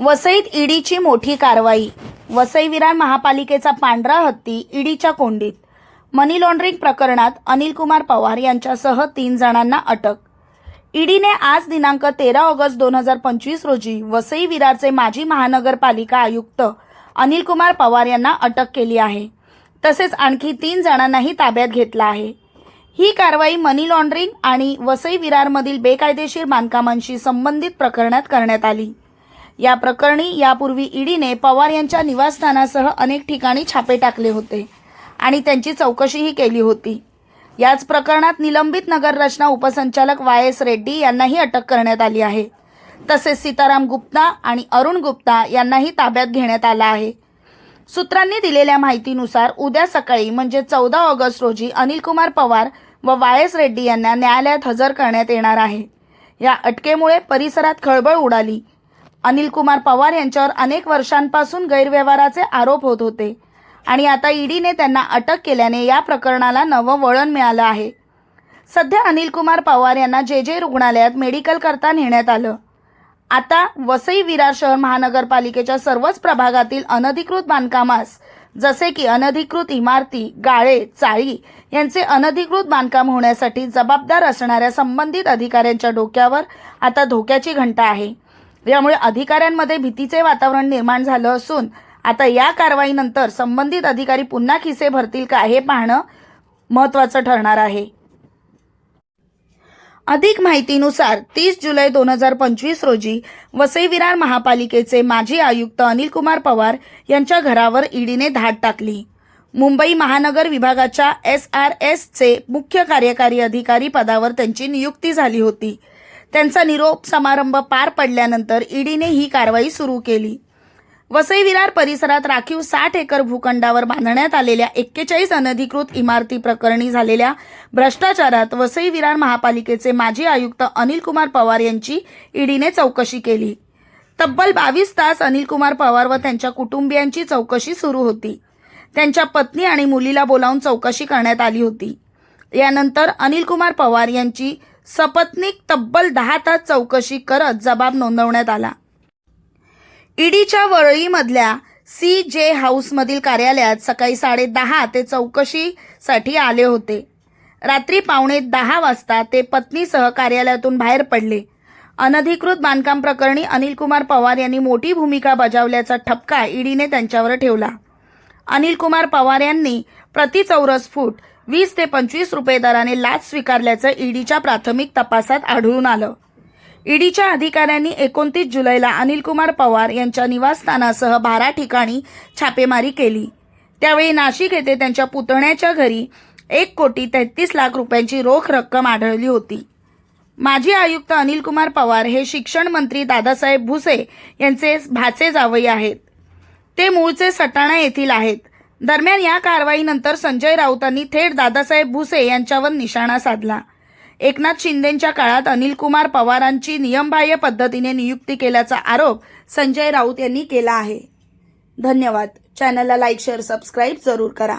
वसईत ईडीची मोठी कारवाई. वसई विरार महापालिकेचा पांढरा हत्ती ईडीच्या कोंडीत. मनी लॉन्ड्रिंग प्रकरणात अनिलकुमार पवार यांच्यासह तीन जणांना अटक. ईडीने आज दिनांक तेरा ऑगस्ट दोन हजार पंचवीस रोजी वसई विरारचे माजी महानगरपालिका आयुक्त अनिलकुमार पवार यांना अटक केली आहे. तसेच आणखी तीन जणांनाही ताब्यात घेतला आहे. ही कारवाई मनी लॉन्ड्रिंग आणि वसई विरारमधील बेकायदेशीर बांधकामांशी संबंधित प्रकरणात करण्यात आली. या प्रकरणी यापूर्वी ईडीने पवार यांच्या निवासस्थानासह अनेक ठिकाणी छापे टाकले होते आणि त्यांची चौकशीही केली होती. याच प्रकरणात निलंबित नगर रचना उपसंचालक वाय एस रेड्डी यांनाही अटक करण्यात आली आहे. तसेच सीताराम गुप्ता आणि अरुण गुप्ता यांनाही ताब्यात घेण्यात आला आहे. सूत्रांनी दिलेल्या माहितीनुसार उद्या सकाळी म्हणजे चौदा ऑगस्ट रोजी अनिल कुमार पवार व वाय एस रेड्डी यांना न्यायालयात हजर करण्यात येणार आहे. या अटकेमुळे परिसरात खळबळ उडाली. अनिल कुमार पवार यांच्यावर अनेक वर्षांपासून गैरव्यवहाराचे आरोप होत होते. आणि आता ईडीने त्यांना अटक केल्याने या प्रकरणाला नवं वळण मिळालं आहे. सध्या अनिल कुमार पवार यांना जे जे रुग्णालयात मेडिकल करता नेण्यात आलं. आता वसई विरार शहर महानगरपालिकेच्या सर्वच प्रभागातील अनधिकृत बांधकामास जसे की अनधिकृत इमारती गाळे चाळी यांचे अनधिकृत बांधकाम होण्यासाठी जबाबदार असणाऱ्या संबंधित अधिकाऱ्यांच्या डोक्यावर आता धोक्याची घंटा आहे. यामुळे अधिकाऱ्यांमध्ये भीतीचे वातावरण निर्माण झालं असून आता या कारवाईनंतर संबंधित अधिकारी पुन्हा खिसे भरतील का हे पाहणं महत्त्वाचं ठरणार आहे. अधिक माहितीनुसार तीस जुलै दोन हजार पंचवीस रोजी वसई विरार महापालिकेचे माजी आयुक्त अनिल कुमार पवार यांच्या घरावर ईडीने धाड टाकली. मुंबई महानगर विभागाच्या एस आर एसचे मुख्य कार्यकारी अधिकारी पदावर त्यांची नियुक्ती झाली होती. त्यांचा निरोप समारंभ पार पडल्यानंतर ईडीने ही कारवाई सुरू केली. वसई विरार परिसरात राखीव साठ एकर भूखंडावर बांधण्यात आलेल्या एक्केचाळीस अनधिकृत इमारती प्रकरणी झालेल्या भ्रष्टाचारात वसई विरार महापालिकेचे माजी आयुक्त अनिलकुमार पवार यांची ईडीने चौकशी केली. तब्बल बावीस तास अनिलकुमार पवार व त्यांच्या कुटुंबियांची चौकशी सुरू होती. त्यांच्या पत्नी आणि मुलीला बोलावून चौकशी करण्यात आली होती. यानंतर अनिलकुमार पवार यांची सपत्नीक तब्बल दहा तास चौकशी करत जबाब नोंदवण्यात आला. ईडीच्या वरळीमधल्या सी जे हाऊसमधील कार्यालयात सकाळी साडे दहा ते चौकशीसाठी आले होते. रात्री पावणे दहा वाजता ते पत्नीसह कार्यालयातून बाहेर पडले. अनधिकृत बांधकाम प्रकरणी अनिलकुमार पवार यांनी मोठी भूमिका बजावल्याचा ठपका ईडीने त्यांच्यावर ठेवला. अनिलकुमार पवार यांनी प्रति चौरस फूट वीस ते पंचवीस रुपये दराने लाच स्वीकारल्याचं ईडीच्या प्राथमिक तपासात आढळून आलं. ईडीच्या अधिकाऱ्यांनी एकोणतीस जुलैला अनिलकुमार पवार यांच्या निवासस्थानासह बारा ठिकाणी छापेमारी केली. त्यावेळी नाशिक येथे त्यांच्या पुतण्याच्या घरी एक कोटी तेहतीस लाख रुपयांची रोख रक्कम आढळली होती. माजी आयुक्त अनिल कुमार पवार हे शिक्षण मंत्री दादासाहेब भुसे यांचे भाचे जावई आहेत. ते मूळचे सटाणा येथील आहेत. दरम्यान या कारवाईनंतर संजय राऊतांनी थेट दादासाहेब भुसे यांच्यावर निशाणा साधला. एकनाथ शिंदेच्या काळात अनिल कुमार पवारांची नियमबाह्य पद्धतीने नियुक्ती केल्याचा आरोप संजय राऊत यांनी केला आहे. धन्यवाद. चॅनलला लाईक शेअर सबस्क्राईब जरूर करा.